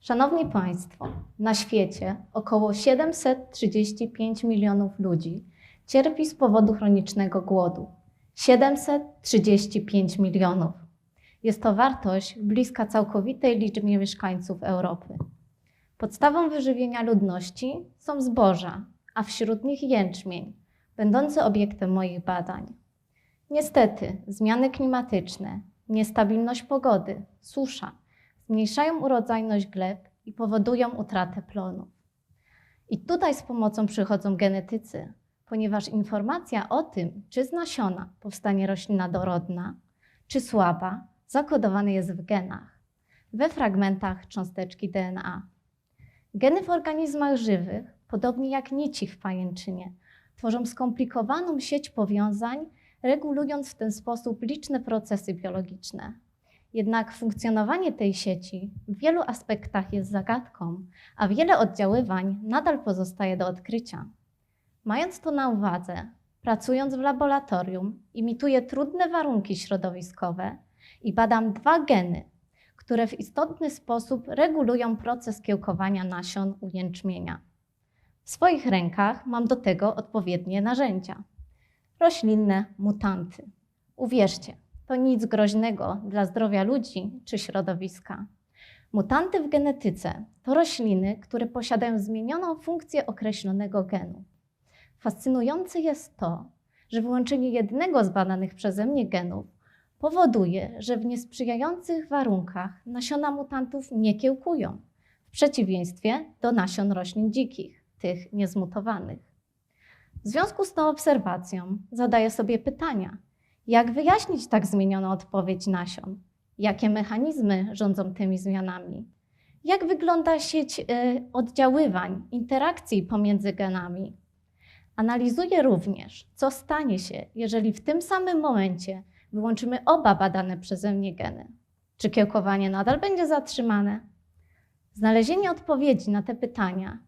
Szanowni Państwo, na świecie około 735 milionów ludzi cierpi z powodu chronicznego głodu. 735 milionów. Jest to wartość bliska całkowitej liczbie mieszkańców Europy. Podstawą wyżywienia ludności są zboża, a wśród nich jęczmień, będący obiektem moich badań. Niestety, zmiany klimatyczne, niestabilność pogody, susza zmniejszają urodzajność gleb i powodują utratę plonów. I tutaj z pomocą przychodzą genetycy, ponieważ informacja o tym, czy z nasiona powstanie roślina dorodna, czy słaba, zakodowana jest w genach, we fragmentach cząsteczki DNA. Geny w organizmach żywych, podobnie jak nici w pajęczynie, tworzą skomplikowaną sieć powiązań, regulując w ten sposób liczne procesy biologiczne. Jednak funkcjonowanie tej sieci w wielu aspektach jest zagadką, a wiele oddziaływań nadal pozostaje do odkrycia. Mając to na uwadze, pracując w laboratorium, imituję trudne warunki środowiskowe i badam dwa geny, które w istotny sposób regulują proces kiełkowania nasion u jęczmienia. W swoich rękach mam do tego odpowiednie narzędzia. Roślinne mutanty. Uwierzcie, to nic groźnego dla zdrowia ludzi czy środowiska. Mutanty w genetyce to rośliny, które posiadają zmienioną funkcję określonego genu. Fascynujące jest to, że wyłączenie jednego z badanych przeze mnie genów powoduje, że w niesprzyjających warunkach nasiona mutantów nie kiełkują, w przeciwieństwie do nasion roślin dzikich, tych niezmutowanych. W związku z tą obserwacją zadaję sobie pytania, jak wyjaśnić tak zmienioną odpowiedź nasion? Jakie mechanizmy rządzą tymi zmianami? Jak wygląda sieć y, oddziaływań, interakcji pomiędzy genami? Analizuję również, co stanie się, jeżeli w tym samym momencie wyłączymy oba badane przeze mnie geny. Czy kiełkowanie nadal będzie zatrzymane? Znalezienie odpowiedzi na te pytania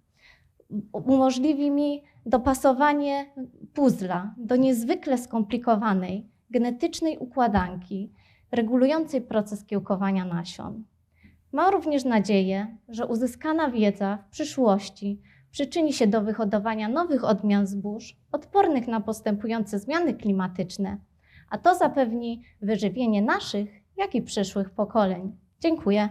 umożliwi mi dopasowanie puzla do niezwykle skomplikowanej genetycznej układanki regulującej proces kiełkowania nasion. Mam również nadzieję, że uzyskana wiedza w przyszłości przyczyni się do wyhodowania nowych odmian zbóż odpornych na postępujące zmiany klimatyczne, a to zapewni wyżywienie naszych, jak i przyszłych pokoleń. Dziękuję.